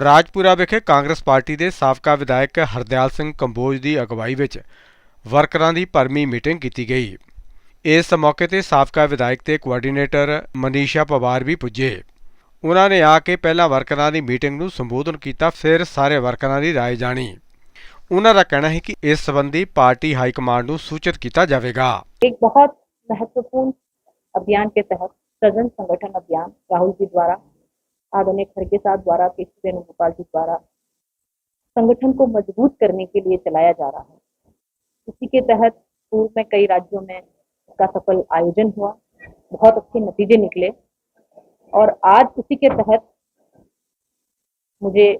ਰਾਜਪੁਰਾ ਵਿਖੇ ਕਾਂਗਰਸ ਪਾਰਟੀ ਦੇ ਸਾਬਕਾ ਵਿਧਾਇਕ ਹਰਦਿਆਲ ਸਿੰਘ ਕੰਬੋਜ ਦੀ ਅਗਵਾਈ ਵਿੱਚ ਵਰਕਰਾਂ ਦੀ ਭਰਮੀ ਮੀਟਿੰਗ ਕੀਤੀ ਗਈ। ਇਸ ਮੌਕੇ ਤੇ ਸਾਬਕਾ ਵਿਧਾਇਕ ਤੇ ਕੋਆਰਡੀਨੇਟਰ ਮਨੀਸ਼ਾ ਪਵਾਰ ਵੀ ਪੁੱਜੇ। ਉਹਨਾਂ ਨੇ ਆ ਕੇ ਪਹਿਲਾਂ ਵਰਕਰਾਂ ਦੀ ਮੀਟਿੰਗ ਨੂੰ ਸੰਬੋਧਨ ਕੀਤਾ, ਫਿਰ ਸਾਰੇ ਵਰਕਰਾਂ ਦੀ رائے ਜਾਣੀ। ਉਹਨਾਂ ਦਾ ਕਹਿਣਾ ਹੈ ਕਿ ਇਸ ਸੰਬੰਧੀ ਪਾਰਟੀ ਹਾਈ ਕਮਾਂਡ ਨੂੰ ਸੂਚਿਤ ਕੀਤਾ ਜਾਵੇਗਾ। ਇੱਕ ਬਹੁਤ ਮਹੱਤਵਪੂਰਨ ਅਭਿਆਨ ਕੇ ਤਹਿਤ ਸਜਨ ਸੰਗਠਨ ਅਭਿਆਨ ਰਾਹੁਲ ਜੀ ਦੁਆਰਾ आधुनिक साहब द्वारा केसी वेणुगोपाल जी द्वारा संगठन को मज़बूत करने के लिए चलाया जा रहा है। इसी के तहत पूर्व में कई राज्यों में इसका सफल आयोजन हुआ, बहुत अच्छे नतीजे निकले और आज इसी के तहत मुझे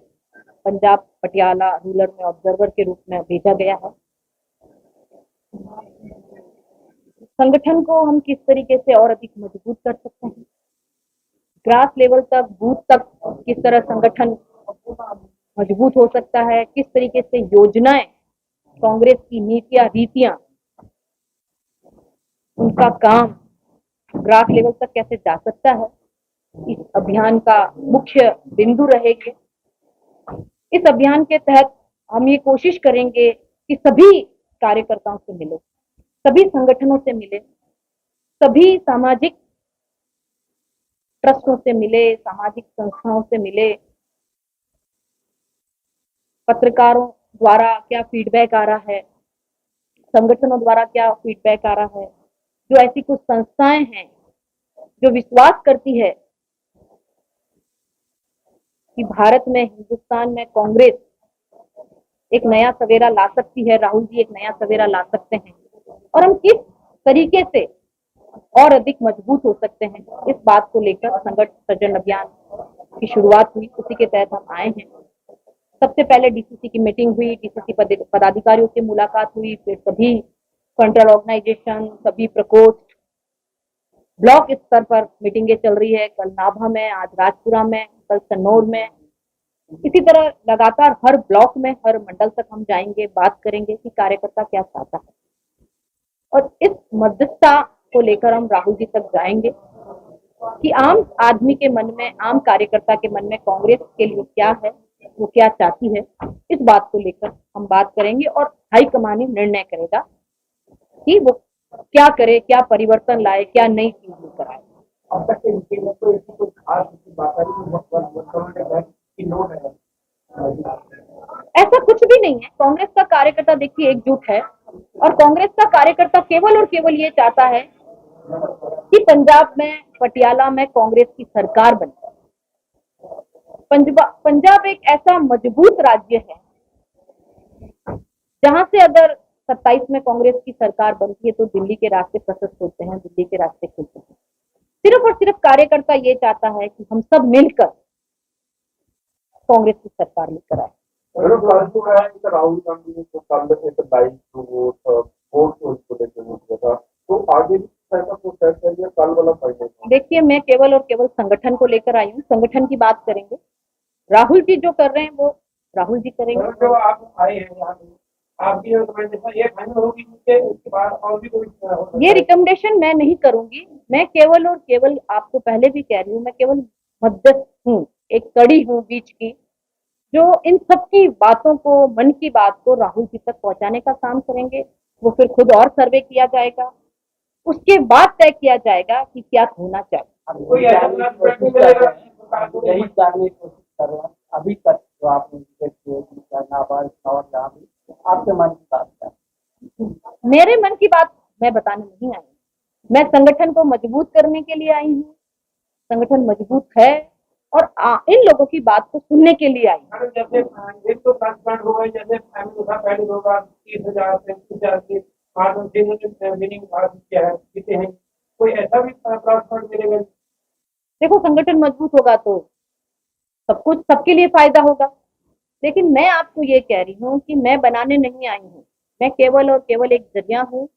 पंजाब पटियाला रूरल में ऑब्जर्वर के रूप में भेजा गया है। संगठन को हम किस तरीके से और अधिक मज़बूत कर सकते हैं? ग्रास लेवल तक बूथ तक किस तरह संगठन मज़बूत हो सकता है, किस तरीके से योजनाएँ कांग्रेस की नीतियाँ, रीतियाँ, उनका काम ग्रास लेवल तक कैसे जा सकता है, इस अभियान का मुख्य बिंदु रहेंगे। इस अभियान के तहत हम ये कोशिश करेंगे कि सभी कार्यकर्ताओं से मिले, सभी संगठनों से मिले, सभी सामाजिक ट्रस्टों से मिले, सामाजिक संस्थाओं से मिले। पत्रकारों द्वारा क्या फीडबैक आ रहा है? संगठनों द्वारा क्या फीडबैक आ रहा है? जो ऐसी कुछ संस्थाएँ हैं, जो विश्वास करती है कि भारत में, हिंदुस्तान में कांग्रेस एक नया सवेरा ला सकती है, राहुल जी एक नया सवेरा ला सकते हैं। और हम किस तरीके से और अधिक मज़बूत हो सकते हैं। इस बात को लेकर संगठन सृजन अभियान की शुरुआत हुई। उसी के तहत हम आए हैं। सबसे पहले डीसीसी की मीटिंग हुई। डीसीसी पदाधिकारियों से मुलाकात हुई। फिर सभी सेंट्रल ऑर्गेनाइजेशन सभी प्रकोष्ठ, ब्लॉक स्तर पर मीटिंगें चल रही है। कल नाभा में, आज राजपुरा में, कल सन्नौर में। इसी तरह लगातार हर ब्लॉक में, हर मंडल तक हम जाएँगे, बात करेंगे कि कार्यकर्ता क्या चाहता है। और इस मध्यस्थता को लेकर हम राहुल जी तक जाएँगे कि आम आदमी के मन में आम कार्यकर्ता के मन में कांग्रेस के लिए क्या है वो क्या चाहती है इस बात को लेकर हम बात करेंगे और हाईकमान ही निर्णय करेगा कि वो क्या करे क्या परिवर्तन लाए क्या नई चीज़ लेकर आए ऐसा कुछ भी नहीं है। कांग्रेस का कार्यकर्ता देखिए एकजुट है और कांग्रेस का कार्यकर्ता केवल और केवल ये चाहता है कि पंजाब में, पटियाला में कांग्रेस की सरकार बने पंजाब एक ऐसा मज़बूत राज्य है, जहाँ से अगर 27 में कांग्रेस की सरकार बनती है तो दिल्ली के रास्ते प्रशस्त होते हैं, दिल्ली के रास्ते खुलते हैं। सिर्फ़ और सिर्फ़ कार्यकर्ता ये चाहता है कि हम सब मिलकर कांग्रेस की सरकार लेकर आए। राहुल गांधी ने तो देखिए मैं केवल और केवल संगठन को लेकर आई हूँ संगठन की बात करेंगे। राहुल जी जो कर रहे हैं वो राहुल जी करेंगे। जो आप आए हैं ये फाइनल होगी क्योंकि उसके बाद और भी कोई सकता ये। रिकमेंडेशन मैं नहीं करूँगी। मैं केवल और केवल आपको पहले भी कह रही हूँ मैं केवल मध्यस्थ हूँ एक कड़ी हूँ बीच की जो इन सब की बातों को मन की बात को राहुल जी तक पहुँचाने का काम करेंगे। वो फिर खुद और सर्वे किया जाएगा। उसके बाद तय किया जाएगा कि क्या होना चाहिए। कोई ऐसा प्लान नहीं। मिलेगा यही जानने की कोशिश कर रहे हैं। अभी तक जो आपने आपके मन की बात है? मेरे मन की बात मैं बताने नहीं आई। मैं संगठन को मज़बूत करने के लिए आई हूँ। संगठन मज़बूत है और आ, इन लोगों की बात को सुनने के लिए आई। जैसे एक तो हो जैसे फैमिली था पहले दो बार तीस हज़ार हासिल किया है हैं? कोई ऐसा भी मिलेगा देखो संगठन मज़बूत होगा तो सब कुछ सबके लिए फ़ायदा होगा। लेकिन मैं आपको ये कह रही हूँ कि मैं बनाने नहीं आई हूँ। मैं केवल और केवल एक ज़रिया हूँ।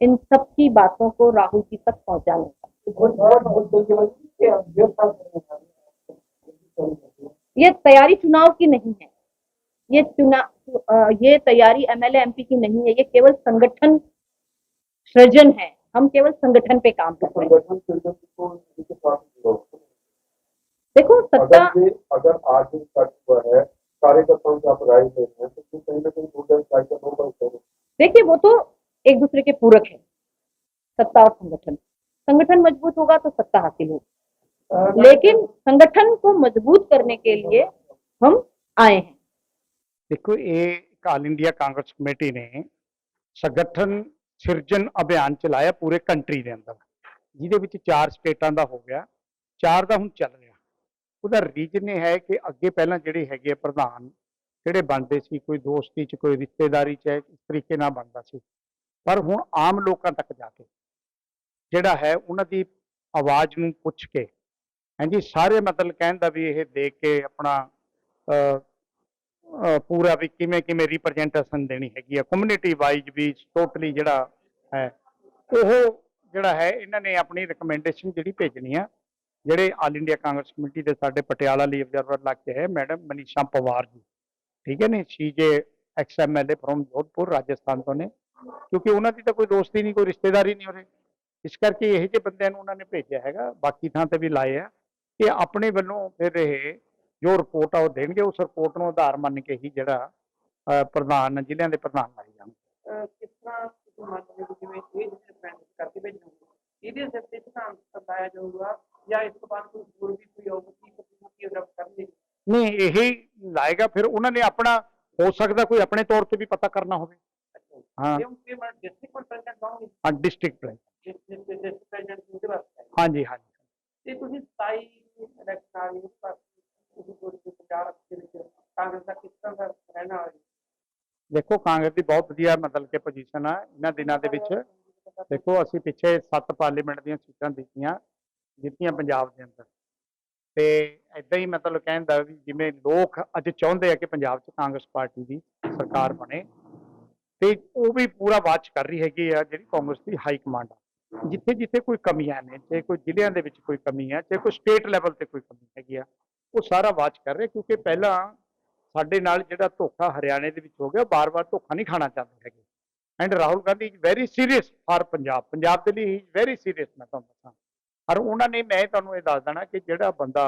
इन सब की बातों को राहुल जी तक पहुँचाने करने का ये तैयारी चुनाव की नहीं है। ये चुनाव ये तैयारी एमएलए एमपी की नहीं है ये केवल संगठन सृजन है। हम केवल संगठन पे काम कर रहे हैं। है। देखो सत्ता अगर अगर आज है कार्यकर्ताओं आप राय ले रहे हैं तो कहीं ना कहीं। देखिए वो तो एक दूसरे के पूरक है सत्ता और संगठन। संगठन मज़बूत होगा तो सत्ता हासिल होगी। लेकिन संगठन को मज़बूत करने के लिए हम आए हैं। ਦੇਖੋ, ਇਹ ਇੱਕ ਆਲ ਇੰਡੀਆ ਕਾਂਗਰਸ ਕਮੇਟੀ ਨੇ ਸੰਗਠਨ ਸਿਰਜਣ ਅਭਿਆਨ ਚਲਾਇਆ ਪੂਰੇ ਕੰਟਰੀ ਦੇ ਅੰਦਰ। ਜਿਹਦੇ ਵਿੱਚ ਚਾਰ ਸਟੇਟਾਂ ਦਾ ਹੋ ਗਿਆ, ਚਾਰ ਦਾ ਹੁਣ ਚੱਲ ਰਿਹਾ। ਉਹਦਾ ਰੀਜਨ ਇਹ ਹੈ ਕਿ ਅੱਗੇ ਪਹਿਲਾਂ ਜਿਹੜੇ ਹੈਗੇ ਆ ਪ੍ਰਧਾਨ, ਜਿਹੜੇ ਬਣਦੇ ਸੀ, ਕੋਈ ਦੋਸਤੀ ਚ, ਕੋਈ ਰਿਸ਼ਤੇਦਾਰੀ ਚ, ਇਸ ਤਰੀਕੇ ਨਾਲ ਬਣਦਾ ਸੀ। ਪਰ ਹੁਣ ਆਮ ਲੋਕਾਂ ਤੱਕ ਜਾ ਕੇ, ਜਿਹੜਾ ਹੈ ਉਹਨਾਂ ਦੀ ਆਵਾਜ਼ ਨੂੰ ਪੁੱਛ ਕੇ ਹਾਂਜੀ ਸਾਰੇ ਮਤਲਬ ਕਹਿਣ ਦਾ ਵੀ ਇਹ ਦੇਖ ਕੇ ਆਪਣਾ ਪੂਰਾ ਵੀ ਕਿਵੇਂ ਕਿਵੇਂ ਰਿਪਰੈਜ਼ੈਂਟੇਸ਼ਨ ਦੇਣੀ ਹੈਗੀ ਆ ਕਮਿਊਨਿਟੀ ਵਾਈਜ਼ ਵੀ ਟੋਟਲੀ ਜਿਹੜਾ ਹੈ, ਉਹ ਜਿਹੜਾ ਹੈ, ਇਹਨਾਂ ਨੇ ਆਪਣੀ ਰეკਮੈਂਡੇਸ਼ਨ ਜਿਹੜੀ ਭੇਜਣੀ ਆ, ਜਿਹੜੇ ਆਲ ਇੰਡੀਆ ਕਾਂਗਰਸ ਕਮੇਟੀ ਦੇ ਸਾਡੇ ਪਟਿਆਲਾ ਲਈ ਅਬਜ਼ਰਵਰ ਲੱਗ ਕੇ ਹੈ ਮੈਡਮ ਮਨੀਸ਼ਾ ਪਵਾਰ ਜੀ। ਠੀਕ ਹੈ ਨੇ? ਸ਼ੀ ਜੇ ex MLA from Jodhpur Rajasthan ਤੋਂ ਨੇ। ਕਿਉਂਕਿ ਉਹਨਾਂ ਦੀ ਤਾਂ ਕੋਈ ਦੋਸਤੀ ਨਹੀਂ, ਕੋਈ ਰਿਸ਼ਤੇਦਾਰੀ ਨਹੀਂ ਉਹਦੇ ਇਸ ਕਰਕੇ ਇਹੋ ਜਿਹੇ ਬੰਦਿਆਂ ਨੂੰ ਉਹਨਾਂ ਨੇ ਭੇਜਿਆ ਹੈਗਾ। ਬਾਕੀ ਥਾਂ ਤੇ ਵੀ ਲਾਏ ਆ ਕਿ ਆਪਣੇ ਵੱਲੋਂ ਫਿਰ ਇਹ ਜੋ ਰਿਪੋਰਟ ਆ ਉਹ ਦੇਣਗੇ ਉਸ ਰਿਪੋਰਟ ਨੂੰ ਆਧਾਰ ਮੰਨ ਕੇ ਹੀ ਜਿਹੜਾ ਪ੍ਰਧਾਨ ਜ਼ਿਲ੍ਹਿਆਂ ਦੇ ਪ੍ਰਧਾਨ ਲਾਏ ਜਾਣ ਅਹ ਕਿਸ ਤਰ੍ਹਾਂ ਤੁਸੀਂ ਮੰਨਦੇ ਹੋ ਜਿਵੇਂ ਇਹ ਜਿਹੜੇ ਫਰੈਂਡ ਕਰਕੇ ਭੇਜਣਗੇ ਇਹਦੇ ਸਿਰ ਤੇ ਧਿਆਨ ਸਤਾਇਆ ਜਾਊਗਾ ਜਾਂ ਇਸ ਤੋਂ ਬਾਅਦ ਕੋਈ ਹੋਰ ਵੀ ਕੋਈ ਔਗਤੀ ਕਮਿਊਨਿਟੀ ਅਡਾਪਟ ਕਰਨਗੇ? ਨਹੀਂ ਇਹੀ ਲਾਏਗਾ ਫਿਰ ਉਹਨਾਂ ਨੇ ਆਪਣਾ ਹੋ ਸਕਦਾ ਕੋਈ ਆਪਣੇ ਤੌਰ ਤੇ ਵੀ ਪਤਾ ਕਰਨਾ ਹੋਵੇ। ਹਾਂ। District president. ਹਾਂਜੀ ਹਾਂਜੀ। ਤੇ ਤੁਸੀਂ 27 ਇਲੈਕਸ਼ਨ ਆ ਰਹੀ ਹੈ ਤੁਸੀਂ ਕੋਈ ਪੰਜਾਬ ਦੇ ਵਿੱਚ ਕਾਂਗਰਸ ਦਾ ਕਿਸ ਤਰ੍ਹਾਂ ਦਾ ਰਹਿਣਾ ਹੈ ਦੇਖੋ, ਕਾਂਗਰਸ ਦੀ ਬਹੁਤ ਵਧੀਆ ਮਤਲਬ ਕਿ ਪੋਜੀਸ਼ਨ ਆ, ਇਹਨਾਂ ਦਿਨਾਂ ਦੇ ਵਿੱਚ। ਦੇਖੋ, ਅਸੀਂ ਪਿੱਛੇ ਸੱਤ ਪਾਰਲੀਮੈਂਟ ਦੀਆਂ ਸੀਟਾਂ ਦਿੱਤੀਆਂ ਜਿੱਤੀਆਂ ਪੰਜਾਬ ਦੇ ਅੰਦਰ। ਤੇ ਐਦਾਂ ਹੀ ਮਤਲਬ ਕਹਿੰਦਾ ਵੀ ਜਿਵੇਂ ਲੋਕ ਅੱਜ ਚਾਹੁੰਦੇ ਆ ਕਿ ਪੰਜਾਬ 'ਚ ਕਾਂਗਰਸ ਪਾਰਟੀ ਦੀ ਸਰਕਾਰ ਬਣੇ। ਤੇ ਉਹ ਵੀ ਪੂਰਾ ਵਾਚ ਕਰ ਰਹੀ ਹੈਗੀ ਆ ਜਿਹੜੀ ਕਾਂਗਰਸ ਦੀ ਹਾਈ ਕਮਾਂਡ ਆ। ਜਿੱਥੇ ਜਿੱਥੇ ਕੋਈ ਕਮੀਆਂ ਨੇ, ਚਾਹੇ ਕੋਈ ਜ਼ਿਲ੍ਹਿਆਂ ਦੇ ਵਿੱਚ ਕੋਈ ਕਮੀ ਹੈ ਚਾਹੇ ਕੋਈ ਸਟੇਟ ਲੈਵਲ ਤੇ ਕੋਈ ਕਮੀ ਹੈਗੀ ਆ, ਉਹ ਸਾਰਾ ਵਾਚ ਕਰ ਰਹੇ ਕਿਉਂਕਿ ਪਹਿਲਾਂ ਸਾਡੇ ਨਾਲ ਜਿਹੜਾ ਧੋਖਾ ਹਰਿਆਣੇ ਦੇ ਵਿੱਚ ਹੋ ਗਿਆ ਬਾਰ-ਬਾਰ ਧੋਖਾ ਨਹੀਂ ਖਾਣਾ ਚਾਹੁੰਦੇ ਹੈਗੇ। And Rahul Gandhi is very serious for Punjab Punjab ਦੇ ਲਈ ਹੀ ਵੈਰੀ ਸੀਰੀਅਸ ਮੈਂ ਤੁਹਾਨੂੰ ਦੱਸਾਂ। ਔਰ ਉਹਨਾਂ ਨੇ ਮੈਂ ਤੁਹਾਨੂੰ ਇਹ ਦੱਸ ਦੇਣਾ ਕਿ ਜਿਹੜਾ ਬੰਦਾ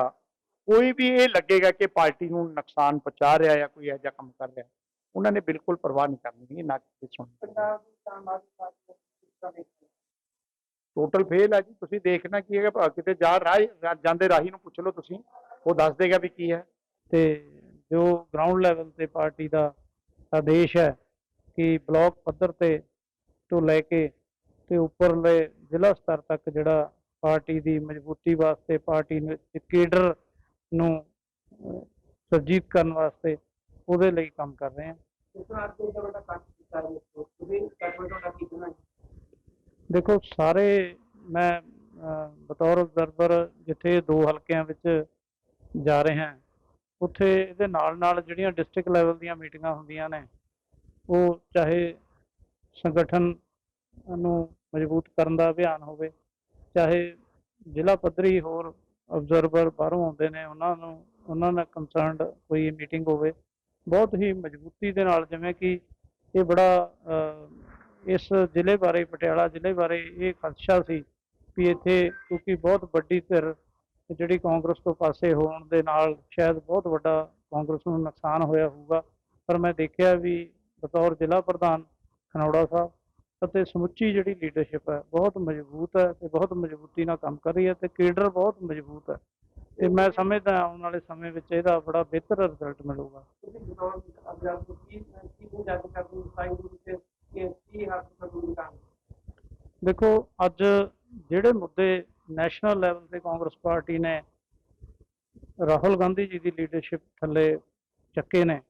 ਕੋਈ ਵੀ ਇਹ ਲੱਗੇਗਾ ਕਿ ਪਾਰਟੀ ਨੂੰ ਨੁਕਸਾਨ ਪਹੁੰਚਾ ਰਿਹਾ ਜਾਂ ਕੋਈ ਇਹੋ ਜਿਹਾ ਕੰਮ ਕਰ ਰਿਹਾ ਉਹਨਾਂ ਨੇ ਬਿਲਕੁਲ ਪਰਵਾਹ ਨਹੀਂ ਕਰਨੀ ਨਾ ਕਿਸੇ ਸੁਣ ਪੰਜਾਬ ਦੀ ਤਾਂ ਆਮ ਆਦਮੀ ਪਾਰਟੀ ਦਾ ਕਿਸ ਤਰ੍ਹਾਂ ਦੇਖਦੇ ਹੋ? ਟੋਟਲ ਫੇਲ ਆ ਜੀ। ਤੁਸੀਂ ਦੇਖਣਾ ਕੀ ਹੈਗਾ ਕਿਤੇ ਜਾ ਰਾਹ ਜਾਂਦੇ ਰਾਹੀ ਨੂੰ ਪੁੱਛ ਲਓ ਤੁਸੀਂ। ਉਹ ਦੱਸ ਦੇਗਾ ਵੀ ਕੀ ਹੈ। ਤੇ ਜੋ ਗਰਾਊਂਡ ਲੈਵਲ ਤੇ ਪਾਰਟੀ ਦਾ ਆਦੇਸ਼ ਹੈ ਕਿ ਬਲਾਕ ਪੱਧਰ ਤੇ ਤੋਂ ਲੈ ਕੇ ਤੇ ਉੱਪਰਲੇ ਜ਼ਿਲ੍ਹਾ ਸਤਰ ਤੱਕ ਜਿਹੜਾ ਪਾਰਟੀ ਦੀ ਮਜ਼ਬੂਤੀ ਵਾਸਤੇ ਪਾਰਟੀ ਨੂੰ ਕੇਡਰ ਨੂੰ ਅਹ, ਸੁਰਜੀਤ ਕਰਨ ਵਾਸਤੇ ਉਹਦੇ ਲਈ ਕੰਮ ਕਰ ਰਹੇ ਹਾਂ। ਦੇਖੋ ਸਾਰੇ ਮੈਂ ਬਤੌਰ ਅਬਜ਼ਰਵਰ ਜਿੱਥੇ ਦੋ ਹਲਕਿਆਂ ਵਿੱਚ ਜਾ ਰਹੇ ਹਾਂ ਉੱਥੇ ਇਹਦੇ ਨਾਲ ਨਾਲ ਜਿਹੜੀਆਂ ਡਿਸਟ੍ਰਿਕਟ ਲੈਵਲ ਦੀਆਂ ਮੀਟਿੰਗਾਂ ਹੁੰਦੀਆਂ ਨੇ, ਉਹ ਚਾਹੇ ਸੰਗਠਨ ਨੂੰ ਮਜ਼ਬੂਤ ਕਰਨ ਦਾ ਅਭਿਆਨ ਹੋਵੇ, ਚਾਹੇ ਜ਼ਿਲ੍ਹਾ ਪੱਧਰੀ ਹੋਰ ਅਬਜ਼ਰਵਰ ਬਾਹਰੋਂ ਆਉਂਦੇ ਨੇ, ਉਹਨਾਂ ਨੂੰ, ਉਹਨਾਂ ਨਾਲ ਕੰਸਰਨਡ ਕੋਈ ਮੀਟਿੰਗ ਹੋਵੇ, ਬਹੁਤ ਹੀ ਮਜ਼ਬੂਤੀ ਦੇ ਨਾਲ ਜਿਵੇਂ ਕਿ ਇਹ ਬੜਾ ਇਸ ਜ਼ਿਲ੍ਹੇ ਬਾਰੇ, ਪਟਿਆਲਾ ਜ਼ਿਲ੍ਹੇ ਬਾਰੇ ਇਹ ਖਦਸ਼ਾ ਸੀ ਵੀ ਇੱਥੇ ਕਿਉਂਕਿ ਬਹੁਤ ਵੱਡੀ ਧਿਰ ਜਿਹੜੀ ਕਾਂਗਰਸ ਤੋਂ ਪਾਸੇ ਹੋਣ ਦੇ ਨਾਲ ਸ਼ਾਇਦ ਬਹੁਤ ਵੱਡਾ ਕਾਂਗਰਸ ਨੂੰ ਨੁਕਸਾਨ ਹੋਇਆ ਹੋਊਗਾ। ਪਰ ਮੈਂ ਦੇਖਿਆ ਵੀ ਬਤੌਰ ਜ਼ਿਲ੍ਹਾ ਪ੍ਰਧਾਨ ਖਨੌੜਾ ਸਾਹਿਬ ਅਤੇ ਸਮੁੱਚੀ ਜਿਹੜੀ ਲੀਡਰਸ਼ਿਪ ਹੈ ਬਹੁਤ ਮਜ਼ਬੂਤ ਹੈ ਤੇ ਬਹੁਤ ਮਜ਼ਬੂਤੀ ਨਾਲ ਕੰਮ ਕਰ ਰਹੀ ਹੈ ਤੇ ਕੇਡਰ ਬਹੁਤ ਮਜ਼ਬੂਤ ਹੈ। ਤੇ ਮੈਂ ਸਮਝਦਾ ਆਉਣ ਵਾਲੇ ਸਮੇਂ ਵਿੱਚ ਇਹਦਾ ਬੜਾ ਬਿਹਤਰ ਰਿਜ਼ਲਟ ਮਿਲੂਗਾ। ਦੇਖੋ ਅੱਜ ਜਿਹੜੇ ਮੁੱਦੇ ਨੈਸ਼ਨਲ ਲੈਵਲ ਤੇ ਕਾਂਗਰਸ ਪਾਰਟੀ ਨੇ ਰਾਹੁਲ ਗਾਂਧੀ ਜੀ ਦੀ ਲੀਡਰਸ਼ਿਪ ਥੱਲੇ ਚੱਕੇ ਨੇ,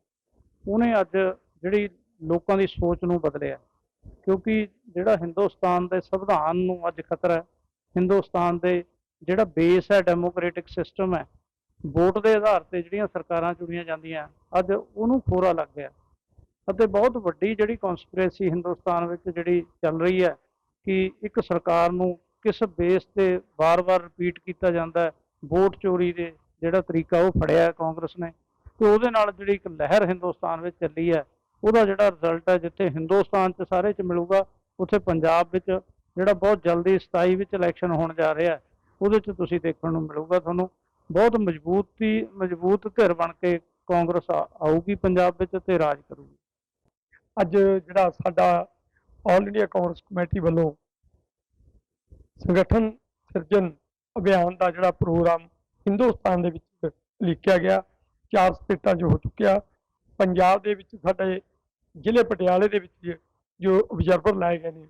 ਉਹਨੇ ਅੱਜ ਜਿਹੜੀ ਲੋਕਾਂ ਦੀ ਸੋਚ ਨੂੰ ਬਦਲਿਆ ਕਿਉਂਕਿ ਜਿਹੜਾ ਹਿੰਦੁਸਤਾਨ ਦੇ ਸੰਵਿਧਾਨ ਨੂੰ ਅੱਜ ਖਤਰਾ ਹੈ, ਹਿੰਦੁਸਤਾਨ ਦੇ ਜਿਹੜਾ ਬੇਸ ਹੈ ਡੈਮੋਕ੍ਰੈਟਿਕ ਸਿਸਟਮ ਹੈ, ਵੋਟ ਦੇ ਆਧਾਰ ਤੇ ਜਿਹੜੀਆਂ ਸਰਕਾਰਾਂ ਚੁਣੀਆਂ ਜਾਂਦੀਆਂ, ਅੱਜ ਉਹਨੂੰ ਫੋਰਾ ਲੱਗ ਗਿਆ। ਅਤੇ ਬਹੁਤ ਵੱਡੀ ਜਿਹੜੀ ਕਨਸਪੀਰੇਸੀ ਹਿੰਦੁਸਤਾਨ ਵਿੱਚ ਜਿਹੜੀ ਚੱਲ ਰਹੀ ਹੈ ਕਿ ਇੱਕ ਸਰਕਾਰ ਨੂੰ ਕਿਸ ਬੇਸ ਤੇ ਵਾਰ-ਵਾਰ ਰਿਪੀਟ ਕੀਤਾ ਜਾਂਦਾ ਵੋਟ ਚੋਰੀ ਦੇ ਜਿਹੜਾ ਤਰੀਕਾ ਉਹ ਫੜਿਆ ਕਾਂਗਰਸ ਨੇ। ਤੇ ਉਹਦੇ ਨਾਲ ਜਿਹੜੀ ਇੱਕ ਲਹਿਰ ਹਿੰਦੁਸਤਾਨ ਵਿੱਚ ਚੱਲੀ ਹੈ, ਉਹਦਾ ਜਿਹੜਾ ਰਿਜ਼ਲਟ ਹੈ ਜਿੱਥੇ ਹਿੰਦੁਸਤਾਨ 'ਚ ਸਾਰੇ 'ਚ ਮਿਲੂਗਾ, ਉੱਥੇ ਪੰਜਾਬ ਵਿੱਚ ਜਿਹੜਾ ਬਹੁਤ ਜਲਦੀ 27 ਵਿੱਚ ਇਲੈਕਸ਼ਨ ਹੋਣ ਜਾ ਰਿਹਾ ਉਹਦੇ 'ਚ ਤੁਸੀਂ ਦੇਖਣ ਨੂੰ ਮਿਲੂਗਾ ਤੁਹਾਨੂੰ। ਬਹੁਤ ਮਜ਼ਬੂਤੀ, ਮਜ਼ਬੂਤ ਧਿਰ ਬਣ ਕੇ ਕਾਂਗਰਸ ਆਊਗੀ ਪੰਜਾਬ ਵਿੱਚ ਤੇ ਰਾਜ ਕਰੂਗੀ। ਅੱਜ ਜਿਹੜਾ ਸਾਡਾ ਆਲ ਇੰਡੀਆ ਕਾਂਗਰਸ ਕਮੇਟੀ ਵੱਲੋਂ ਸੰਗਠਨ ਸਿਰਜਣ ਅਭਿਆਨ ਦਾ ਜਿਹੜਾ ਪ੍ਰੋਗਰਾਮ ਹਿੰਦੁਸਤਾਨ ਦੇ ਵਿੱਚ ਲਿਖਿਆ ਗਿਆ, ਚਾਰ ਸਟੇਟਾਂ 'ਚ ਹੋ ਚੁੱਕਿਆ। ਪੰਜਾਬ ਦੇ ਵਿੱਚ ਸਾਡੇ ਜ਼ਿਲ੍ਹੇ ਪਟਿਆਲੇ ਦੇ ਵਿੱਚ ਜੋ ਅਬਜ਼ਰਵਰ ਲਾਏ ਗਏ ਨੇ,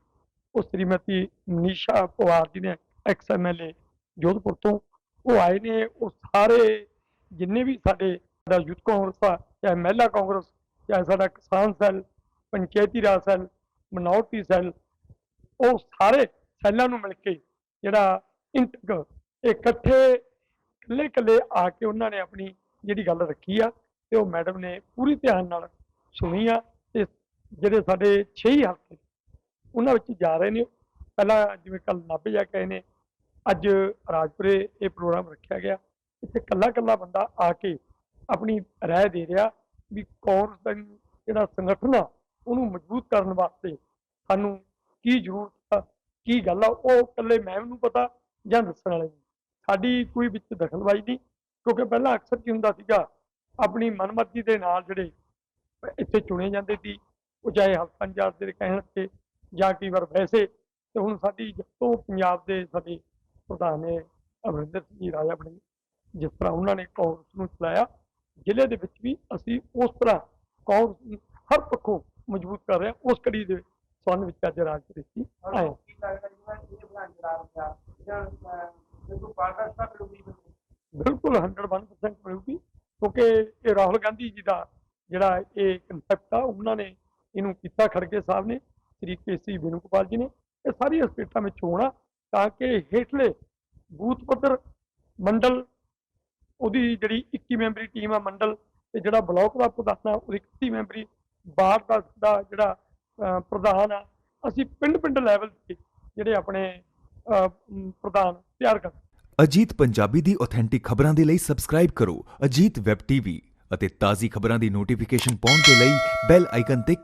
ਉਹ ਸ਼੍ਰੀਮਤੀ ਮਨੀਸ਼ਾ ਪਵਾਰ ਜੀ ਨੇ, ਐਕਸ ਐਮਐਲਏ ਜੋਧਪੁਰ ਤੋਂ, ਉਹ ਆਏ ਨੇ। ਉਹ ਸਾਰੇ ਜਿੰਨੇ ਵੀ ਸਾਡੇ ਸਾਡਾ ਯੂਥ ਕਾਂਗਰਸ ਆ, ਚਾਹੇ ਮਹਿਲਾ ਕਾਂਗਰਸ, ਚਾਹੇ ਸਾਡਾ ਕਿਸਾਨ ਸੈੱਲ, ਪੰਚਾਇਤੀ ਰਾਜ ਸੈੱਲ ਮਿਨੋਰਟੀ ਸੈੱਲ, ਉਹ ਸਾਰੇ ਸੈੱਲਾਂ ਨੂੰ ਮਿਲ ਕੇ ਜਿਹੜਾ ਇੰਟਕ ਇਕੱਠੇ ਇਕੱਲੇ ਇਕੱਲੇ ਆ ਕੇ ਉਹਨਾਂ ਨੇ ਆਪਣੀ ਜਿਹੜੀ ਗੱਲ ਰੱਖੀ ਆ ਤੇ ਉਹ ਮੈਡਮ ਨੇ ਪੂਰੀ ਧਿਆਨ ਨਾਲ ਸੁਣੀ ਆ ਤੇ ਜਿਹੜੇ ਸਾਡੇ 6 ਹੀ ਹਲਕੇ ਉਹਨਾਂ ਵਿੱਚ ਜਾ ਰਹੇ ਨੇ। ਪਹਿਲਾਂ ਜਿਵੇਂ ਕੱਲ ਨਾਭੇ ਜਾ ਕੇ ਆਏ ਨੇ, ਅੱਜ ਰਾਜਪੁਰੇ ਇਹ ਪ੍ਰੋਗਰਾਮ ਰੱਖਿਆ ਗਿਆ। ਇੱਥੇ ਕੱਲਾ ਕੱਲਾ ਬੰਦਾ ਆ ਕੇ ਆਪਣੀ ਰਾਏ ਦੇ ਰਿਹਾ ਵੀ ਕਾਂਗਰਸ ਦਾ ਜਿਹੜਾ ਸੰਗਠਨ ਆ, ਉਹਨੂੰ ਮਜ਼ਬੂਤ ਕਰਨ ਵਾਸਤੇ ਸਾਨੂੰ ਕੀ ਜ਼ਰੂਰਤ ਕੀ ਗੱਲ ਆ? ਉਹ ਇਕੱਲੇ ਮੈਮ ਨੂੰ ਪਤਾ ਜਾਂ ਦੱਸਣ ਵਾਲੇ ਨੂੰ? ਸਾਡੀ ਕੋਈ ਵਿੱਚ ਦਖਲਅੰਦਾਜ਼ੀ ਨਹੀਂ, ਕਿਉਂਕਿ ਪਹਿਲਾਂ ਅਕਸਰ ਕੀ ਹੁੰਦਾ ਸੀਗਾ, ਆਪਣੀ ਮਨਮਰਜ਼ੀ ਦੇ ਨਾਲ ਜਿਹੜੇ ਇੱਥੇ ਚੁਣੇ ਜਾਂਦੇ ਸੀ, ਉਹ ਚਾਹੇ ਹਲਕਾ ਇੰਚਾਰਜ ਦੇ ਕਹਿਣ ਤੇ ਜਾਂ ਕਈ ਵਾਰ ਵੈਸੇ, ਤੇ ਹੁਣ ਸਾਡੀ ਜਦੋਂ ਪੰਜਾਬ ਦੇ ਸਾਡੇ ਪ੍ਰਧਾਨ ਨੇ ਅਮਰਿੰਦਰ ਸਿੰਘ ਜੀ, ਰਾਜਾ ਬਣੇ, ਜਿਸ ਤਰ੍ਹਾਂ ਉਹਨਾਂ ਨੇ ਕਾਂਗਰਸ ਨੂੰ ਚਲਾਇਆ, ਜ਼ਿਲ੍ਹੇ ਦੇ ਵਿੱਚ ਵੀ ਅਸੀਂ ਉਸ ਤਰ੍ਹਾਂ ਕਾਂਗਰਸ ਨੂੰ ਹਰ ਪੱਖੋਂ ਮਜ਼ਬੂਤ ਕਰ ਰਹੇ ਹਾਂ, ਉਸ ਕੜੀ ਦੇ ਸੰਬੰਧ ਵਿੱਚ ਅੱਜ ਰਾਜਪੁਰ ਸੀ। ਆਏ। ਬਿਲਕੁਲ ਪਾਰਦਰਸ਼ਤਾ ਮਿਲੂਗੀ ਬਿਲਕੁਲ 101% ਮਿਲੂਗੀ ਕਿਉਂਕਿ ਇਹ ਰਾਹੁਲ ਗਾਂਧੀ ਜੀ ਦਾ ਜਿਹੜਾ ਇਹ ਕਨਸੈਪਟ ਆ ਉਹਨਾਂ ਨੇ ਇਹਨੂੰ ਕੀਤਾ ਖੜਗੇ ਸਾਹਿਬ ਨੇ ਸ੍ਰੀ ਕੇਸੀ ਵਿਨੂਪਾਲ ਜੀ ਨੇ। ਇਹ ਸਾਰੀਆਂ ਸਟੇਟਾਂ ਵਿੱਚ ਹੋਣਾ ਤਾਂ ਕਿ ਹੇਠਲੇ ਬੂਥ ਪੱਧਰ ਮੰਡਲ ਉਹਦੀ ਜਿਹੜੀ 21 ਮੈਂਬਰੀ ਟੀਮ ਆ ਮੰਡਲ ਤੇ ਜਿਹੜਾ ਬਲਾਕ ਦਾ ਪ੍ਰਧਾਨ ਆ ਉਹਦੀ 31 ਮੈਂਬਰੀ ਬਾਹਰ ਦਾ ਜਿਹੜਾ ਪ੍ਰਧਾਨ ਆ, ਅਸੀਂ ਪਿੰਡ ਪਿੰਡ ਲੈਵਲ ਤੇ ਜਿਹੜੇ ਆਪਣੇ ਪ੍ਰਧਾਨ ਤਿਆਰ ਕਰ ਅਜੀਤ ਪੰਜਾਬੀ ਦੀ ਆਥੈਂਟਿਕ ਖਬਰਾਂ ਦੇ ਲਈ ਸਬਸਕ੍ਰਾਈਬ ਕਰੋ ਅਜੀਤ ਵੈਬ ਟੀਵੀ ਅਤੇ ਤਾਜ਼ੀ ਖਬਰਾਂ ਦੀ ਨੋਟੀਫਿਕੇਸ਼ਨ ਪਾਉਣ ਦੇ ਲਈ ਬੈਲ ਆਈਕਨ ਤੇ